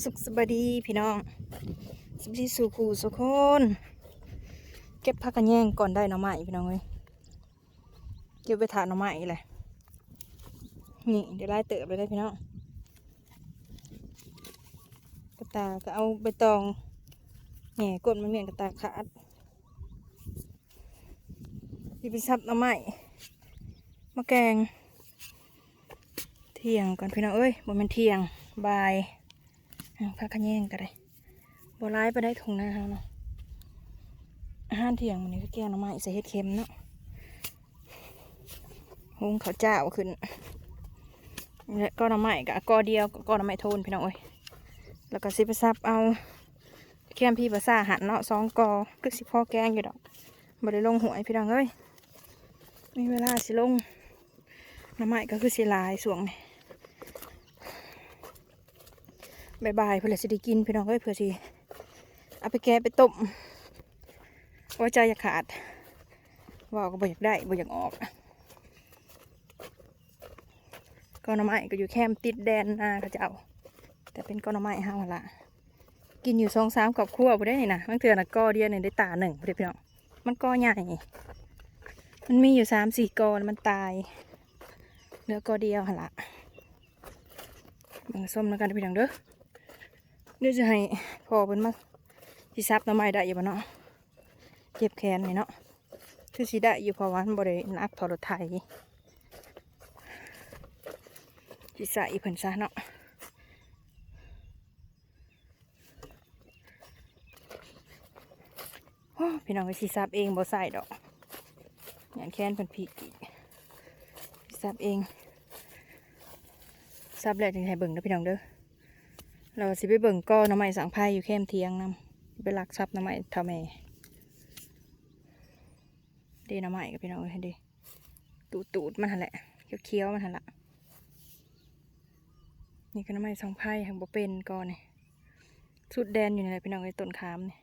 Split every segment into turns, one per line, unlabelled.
สุขสบายดีพี่น้องสวัสดีสู่ครูสุกคนเก็บผักกันแย่งก่อนได้หน่อไม้พี่น้องเอ้ยเก็บไปถาหน่อไม้เลยนี่เดี๋ยวไล่เติบเลยได้พี่น้องกระตาก็เอาใบตองแหน่กดมันเมียนกระตาขาดพี่ไปซับหน่อไม้มาแกง เที่ยงก่อนพี่น้องเอ้ยบ่แมันเที่ยงบาย พักขะแยงกันเลยบ่ร้ายไปได้ถุงหน้าเฮาเนาะอาหารเที่ยงมันนี้ก็แกงหน่อไม้ใส่เห็ดเค็มเนาะหุงข้าวเจ้าขึ้นแล้วก็น่อไม้กับกอเดียวก็น่อไม้โทนพี่น้องเอ้ยแล้วก็สิปซับเอาแก้มพี่ภาษาหันเนาะสองกอก็สิพ่อแกงอยู่ดอกบ่ได้ลงหวยพี่น้องเอ้ยมีเวลาสิลงน้ำไม้ก็คือสิลายสวงนี่ บายๆเพื่อสิได้กินพี่น้องเอ้ยเพื่อสิเอาไปแกะไปต้มว่าใจอยากขาดว่าก็บ่อยากได้บ่อยากออก ก้อนน้ำไม้ก็อยู่แคมติดแดนนาเขาจะเอา แต่เป็นก้อนน้ำไม้ห้าวละกินอยู่สองสามกับครัวบ่ได้นี่นะบางเถื่อนะกอเดียวเนี่ยได้ตาหนึ่งบ่พี่น้องมันก้อใหญ่มันมีอยู่สามสี่กอแล้วมันตายเหลือก็เดียวหันละมึงส้มแล้วกันพี่ดังเด้อ เดี๋ยวจะให้พอเป็นมาที่ซับหน้ำไม้ได้อยู่บ่เนาะเจ็บแขนนี่เนาะคือสีได้อยู่เพราะว่ามันบรินักทอรถไทยที่ใส่เพิ่นซะเนาะพี่น้องไปสีซับเองบ่ใส่ดอกอย่างแค้นเพิ่นพีกีซับเองซับแล้วจึงให้เบิ่งนะพี่น้องเด้อ เราสิไปเบิ่งก้อน้ำไม้สังไพ่อยู่แคมเทียงนำไปลักซับหน้ำไม้ท่าแม่เดีน้ำไม้กับพี่น้องเอ้ดีตูดตูดมันหันแหละเคี้ยวๆมันหันละนี่ก็น้ำไม้สังไพ่แห่งบ่เป็นก้อนนี่สุดแดนอยู่นี่แหละพี่น้องไอ้ต้นขามนี่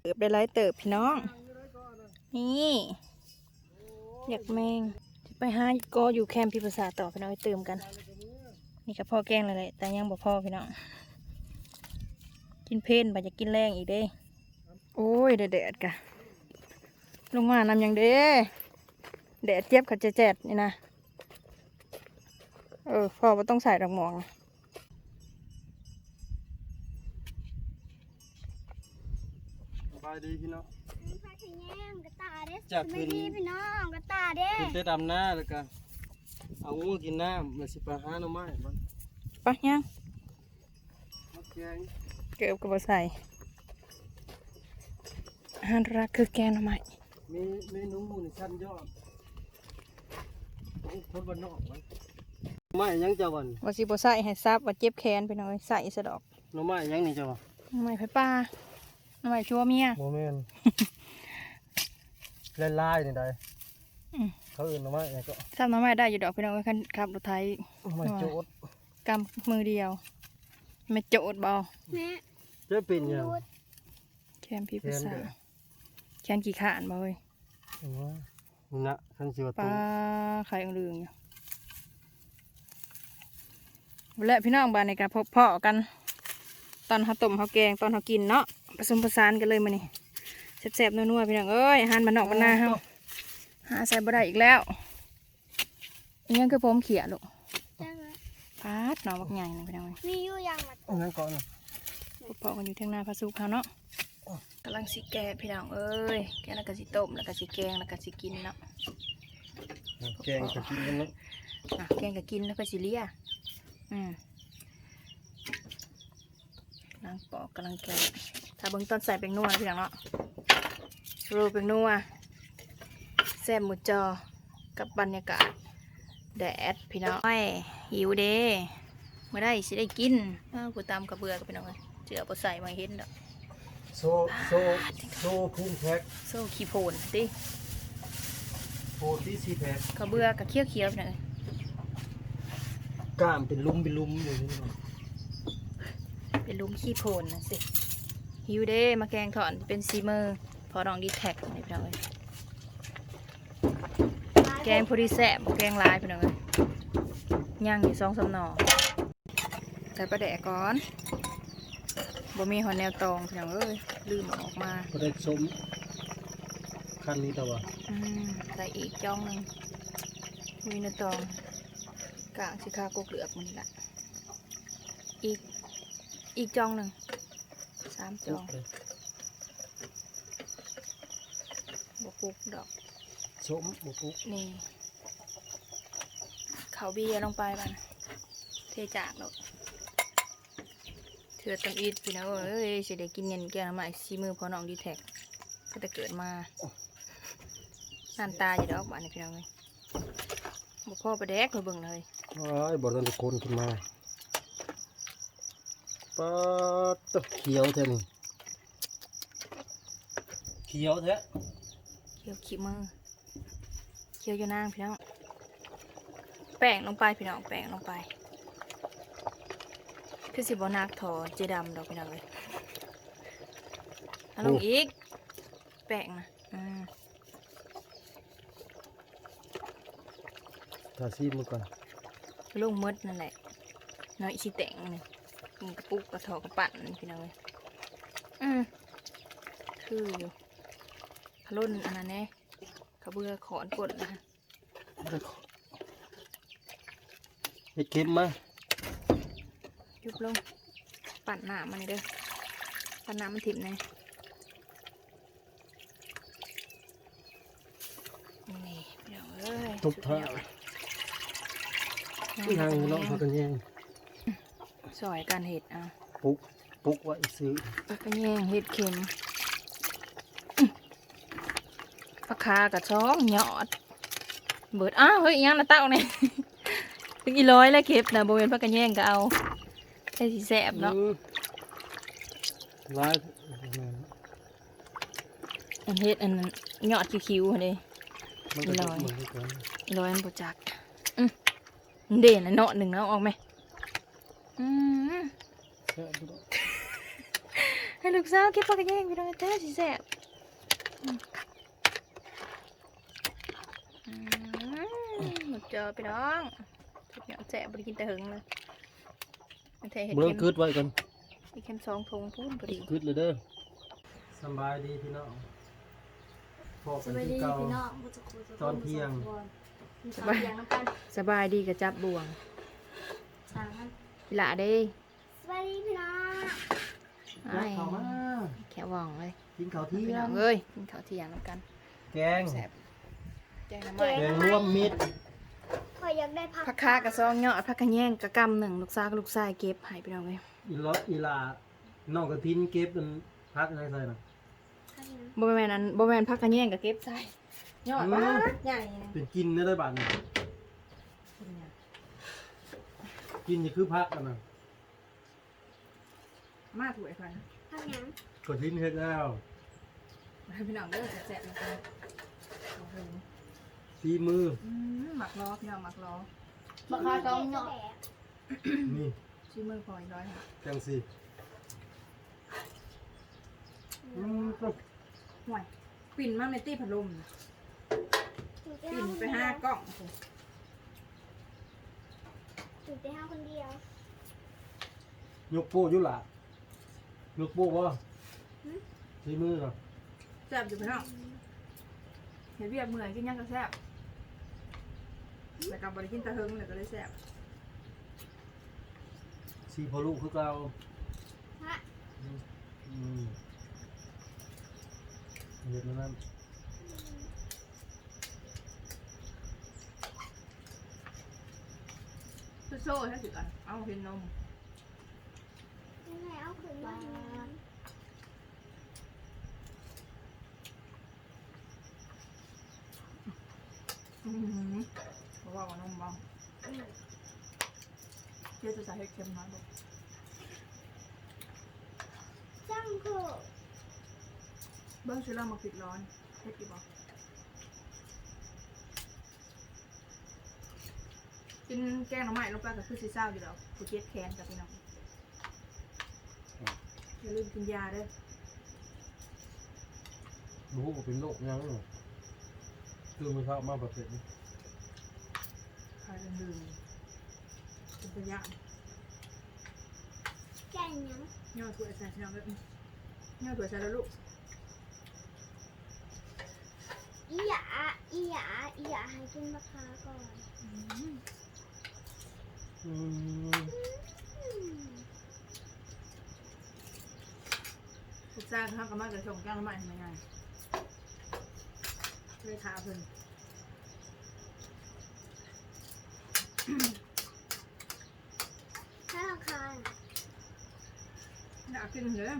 เติบได้ไรเติบพี่น้อง นี่ อยากแมง ไปหาก็อยู่แคมป์พิภาษาต่อพี่น้องไปเติมกัน นี่ก็พ่อแกงเลยแหละแต่ยังบ่พ่อพี่น้องกินเพนบ่จะกินแรงอีกเด้ โอ้ยแดดๆกะลงมานำยังเด้แดดเจ็บเขาจะแจดนี่นะเออพ่อบ่ต้องใส่ดอกหมอง
สบายดีพี่น้อง
พาขยงกระตาเด้
จาก
ไม่
คืน
ดีพี่น้องกระตาเด้
คุณได้ดำหน้าแล้วก็เอางูกินน้ำแล้วสิไปหาหน่อไม้บ้าง
ปะยัง
มาแกง
เกือบก็บ่ใส่อาหารรักคือแกงหน่อไม้
มีเมนูในชั้นยอดของคนบ้านนอกไว้หน่อไม้ยังเจ้าวัน
ว่าสิบ่ใส่ให้ซับว่าเจ็บแขนไปหน่อยใส่ซะดอก
หน่อไม้ยังนี่เจ้าวัน
หน่อไม้ไผป้าหน่อไม้ชัวเมีย
โมเมน ลายลายนี่ได้
อืม
เขาอื่นหน่อไม้ยังก็
ซับหน่อไม้ได้อยู่ดอกพี่น้องคันขับรถไถ
หน่อไม้โจด
กำมือเดียวไม่โจดเบา
แม่
จะเป็นยัง
รูด
แคนพี่ภาษา
แคนเด้อ
แคนกี่ขานบ่เว้ย
เห็นว่านี่นะคันสิว่า
ปลา
ตู้
ไข่องลืองอยู่และพี่น้องบ้านในการพบพ่อกัน ตอนเขาต้มเขาแกงตอนเขากินเนาะผสมผสานกันเลยมานี่ แซ่บๆนัวๆพี่น้องเอ้ยอาหารบ้านนอกบ้านนาเฮาหาใส่บ่ได้อีกแล้วอีกอยังคือผมเขียลูก
จังเลย
พาดหนอบักใหญ่นะพี่น้องเอ้ย
มีอยู่อย่างมา
เอางั้นก่อนนะ
พวกพ่อกันอยู่เที่ยงนาพาสุกเขาเนาะกำลังสิแกะพี่น้องเอ้ยแกะแล้วก็สิต้มแล้วก็สิแกงแล้วก็สิกินเนาะ
แกงจะกินกันเนาะ
อะแกงก็กินแล้วก็สิเลียอืมกำลังปอกกำลังแกะ ถ้าเบิ่งต้นใส่เป็นนัวนะพี่น้องเนาะโรยเป็นนัวแซ่บหมูจอกับบรรยากาศแดดพี่น้องไอ้ยหิวเด้เมื่อได้สิได้กินอ้าวกูตามกระเบือกับพี่น้องเลยเจือบ่ใส่มาเห็นดอก
โซโซโซพุ่งแพ็ก
โซ่ขี้โพนติ
โพที่ซีแพ็ก
กระเบือกับเคี้ยวเคี้ยวๆพี่น้องเอ้ย
กล้ามเป็นลุ่มเป็นลุ่มอยู่นี่เนาะ
เป็นลุมขี้โพนนะสิ หิวเด้มาแกงถอนเป็นซีเมอร์พอรองดีแท็กนี่พี่น้องเอ้ยแกงพอดีแซ่บบ่แกงหลายพี่น้องเอ้ยย่างอยู่สองสามหน่อใส่ปลาแดกก่อนบ่มีหอนแนวตองพี่น้องเอ้ยลืมเอาออกมา
ก็ได้สมขั้นนี้แต่ว่า
อืมใส่อีกจ้องหนึ่งมีแนวตองกลางสิคากกเหลือกมันนี่ละอีกอีกจ้องหนึ่ง สามจ้อง
เลย
บวปุกดอก
สมบุกุก
นี่ เขาเบียร์ลงไปบ้านเทจากดอกเถื่อตำอีดพี่น้องเอ้ยสิได้กินเงินแกงน้ำใหม่ซีมือพอน้องดีแท็กก็จะเกิดมาน้ำตาอยู่ดอกบ้านนี่พี่น้องเลยบ่พ่อไปแดกเลยเบิ่งเลย
ว้ายบอลตะโกนขึ้นมา ปัดตะเขียวแท้นี่เขียวแท้
เคี่ยวขี้มือเคี่ยวอยู่นางพี่น้อง แป้งลงไปพี่น้องแป้งลงไป คือสิบนักถอเจดำดอกพี่น้องเลยเอาลงอีก แป้งนะอืม
ทาซีมันก่อน
ลงหมดนั่นแหละน้อยสิแต่งนี่ มันกระปุกกระถอกระปั่นพี่น้องเลยอืมคืออยู่ขลุ่นอันนั้นแน่กระเบือขอนกดนะ
เห็ดเข็มมา
ยุบลง ปั่นหน้ามันนี่เด้อปั่นหน้ามันถิ่มแน่นี่พี่น้องเอ้ย
ทุบท่านั่งเนาะพากันแย่ง
ซอยการเห็ดเอา
ปุกปุกไว้ซื้อ
แล้วก็แย่งเห็ดเข็มอื้อปลาคากับช้องหยอด เบิดอ้าวเฮ้ยอิหยังนะเต้าเนี่ยถึงอีร้อยแล้วเก็บนะโบเวนพักกันแย่งก็เอาใส่สีแสบเนาะ
อืมร้าย
อันเฮ็ดอันนั้นหยอดคิ้วๆเลย
มันก็
ล
จะ
อย
เหมือนกัน
อีร้อยมันบ่จักอืมเด่นนะเนาะหนึ่งเนาะออกไหมอืม
แค่นี้
ให้ลูกสาวเก็บพักกันแย่งพี่น้องเต้สีแสบอืมอืมหมดจอพี่น้องทุกอย่างแสบบริกินแต่หึงเลยมันเทเห็ด
เบิ่ง
เค็ม
คืดไว้กัน
เห็ดเค็มสองทงพูนพอดี
คืดเลยเด้อสำบายดีพี่น้องพอกันที่เก่าตอนเที่ยง
สบายสบายดีกับจับบ่วงห ละเด้
สวัสดีพี่น้อง
ไอ้
เข้ามา
แค่ว่องเลย
กินข้าวเที่
พี่
ย
น้องงเอ้ยกินข้าวเที่ยงแล้วกัน
แกง
แสบแจ้งน้ำไม้
แกงร่วมมิตร
ขอยอยากได้ผัก
ผักคากับซองยอดผักกระแยงกระกำหนึ่งลูกซาวกับลูกชายเก็บให้พี่น้องเลย
อีลออีลาน้องกระทินเก็บเป็นพักอะไรใส่น่ะ
บ่แม่นนั้นบ่แม่นผักกระแยงกับเก็บใส่ยอด
อืม
บ้าใหญ่นะ
เป็นกินได้ได้บาทนี่ กินนี่คือพักกันนะ
มาถูกไอ้พัน
ผักหยัง
กระทินเฮ็ดแล้ว
ให้พี่น้องเด้อแสบๆแล้วกันโอ้โห
ซีมือ
อืมหมักล้อพี่น้องหมักล้อ
บักคาต้องเนาะ
นี่
ชื่อมือพออีกร้อยค่ะ
จังสิอืมก็
ห่วยปิ่นมากในตี้พัดลมน่ะปิ่นไปห้ากล่องโอ้โห
ถึงไปห้าคนเดียวย
กโป้อยุหล่ะยกโป้บ่ซีมือเหรอ
แซ่บอยู่พี่น้องเห็นเบียบเมื่อยกินยังก็แซ่บแต่กับบริกินตะเฮิงเลยก็เลยแซ่บ
ซีพอลูกคือเก่า
ฮะ
อืมเฮ็ดแล้วนั่น
โซ่ใช่สิกันเอาเห็นนม
ยังไงเอาขึ้นมา
อืมเพราะว่ากับนมบ้างเจ๊จะใส่ให้เค็มน้อยลง
จังคือ
เบิ้งซื้อเรามาปิดร้อนเฮ็ดกี่บอก กินแกงหน่อไม้ลงไปกับคือซีซ่าอยู่แล้วกูเจ็บแขนกับพี่น้องอย่าลืมกินยาเด้อ
รู้ว่าเป็นโรคยังเหรอคือมันเข้ามาประเภทนี้
ใครลืมสัญญา
แกงยัง
ย่อถั่วใส่พี่น้องเลยย่อถั่วใส่แล้วลูก
อีหยาอีหยาอีหยาให้กินมะพร้าวก่อน
อืม
อืม
พิซซ่าข้าวกระมาจะส่งแก้วมาให้มันไงเลยขาเพิ่น
ถ้าราคา
อยากกินเหรอ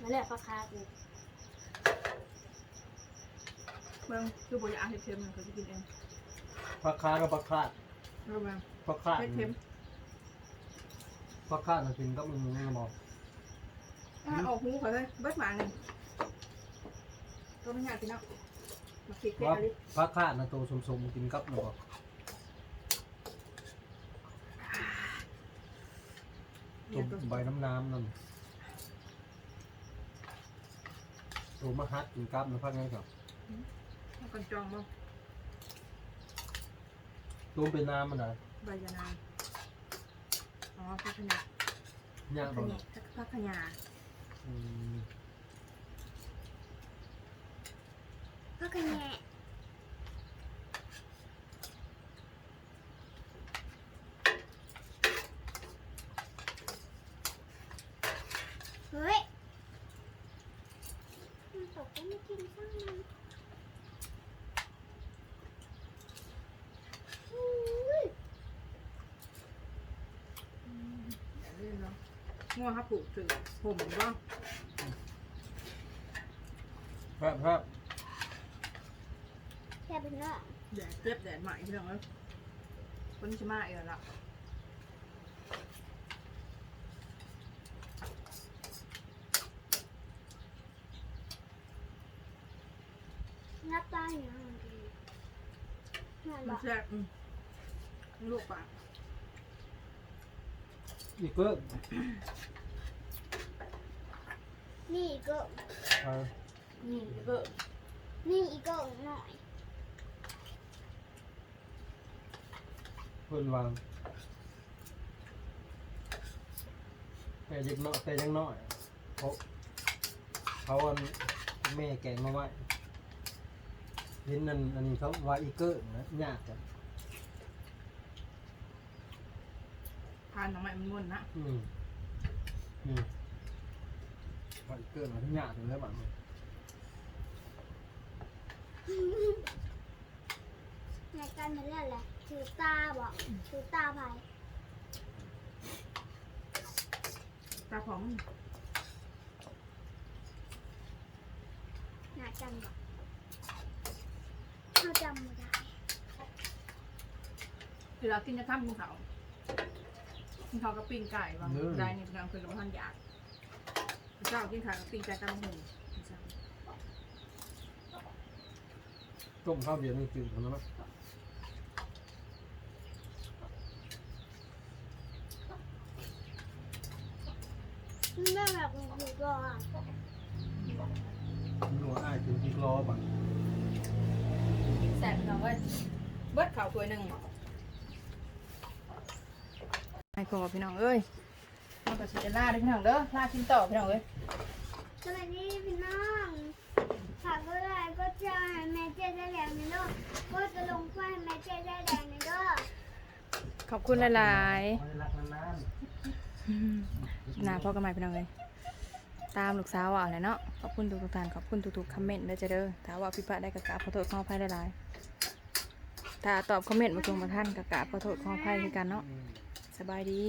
มาเลือกราคากู
เบิ่งคือบ่อยากเห็ดเค็มเลยเขาจะกินเอง
ผักคากับผักคาด
รู้ไหม
ผักคาด
เห็ดเค็ม
ผักคาดน่ะกินก็มันนี่บอก
อะออกหูเขาเลยเบิดหมาหนึ่งก็ไม่อยากกินเนาะมาคิดเผ็ด
ว่า
อะไร
ผักคาดน่ะโตสมๆกินกับมันบอกต้มใบน้ำน้ำนั่นตัวมะฮัดกินกับนะพักนี้ครับ
เอากันจองบ่
ตั วเป็นน้ำมันนะ
ใบยานางอ๋อพักขยะ
ย่าง
พั
บ่
กขยะพักขยะ
อืม
ก็กระแงะเฮ้ยมันตกก็ไม่กินข้างมันอุ้ย
อย่าเล่นเนาะ งัวครับปลูกถือผมบ่
ครับครับ
แค่เป็นเนาะ
แดดเจ็บแดดใหม่พี่น้องเอ้ยคนจะมาเออละ
งับตาอย่างนั้นกินนั่น
มัน
บอก
แซ่บอืมลูกปาก
อีกเพิ่ม
นี่อีกก็
เออ
นี่ก็
นี่อีกก็หน่อย
เพิ่นวางแต่ยังน้อยแต่ยังน้อยเขาเขาอันแม่แกงมาไว้เห็นนั่นอันนี้เขาว่าอีเกอร์นะยากจ้ะ
ทานทำไมมันม่วนนะ
อืมอืม ว่าอีเกอร์มันยากเลยบ้าง
ในการมันเล่นแหละถือตาบอกถือตาไป
ตาผอม
หนาจังบอกเขาจำไม่ได้
เวลากินจะทำกินเขากินเขากับปิ้งไก่บางได้นี่พี่น้องคือเราท่านอยาก เจ้ากินข้าวกับปิ้งไก่ตำหง
ต้มข้าวเบียร์นี่จืดคนนั้นนะ
ไม่แบบถือก่อน
หนัวอ้ายถึงที่รอบัง
แสบพี่น้องเว้ยเบิดข้าวถ้วยหนึ่งไอ้ขอพี่น้องเอ้ยมัน ก็สิจะล่าเด้อพี่น้องเด้อล่ากินต่อพี่น้องเอ้ย
สวัสดีพี่น้องฝากก็ได้ก็จะให้แม่เจ๊ได้แดงในโลกก็จะลงไฟให้แม่เจ๊ได้แดงในโลก
ขอบคุณหลาย
นาน
ๆนาพ่อกันใหม่พี่น้องเอ้ยตามลูกสาวว่าอะไรเนาะ ขอบคุณทุกๆท่าน ขอบคุณทุกๆคอมเมนต์เด้อจ้ะเด้อถ้าว่าพี่ปะได้กะกาขอโทษขออภัยหลายๆถ้าตอบคอมเมนต์มาตรงมาท่านกะกาขอโทษขออภัยคือกันเนาะ สบายดี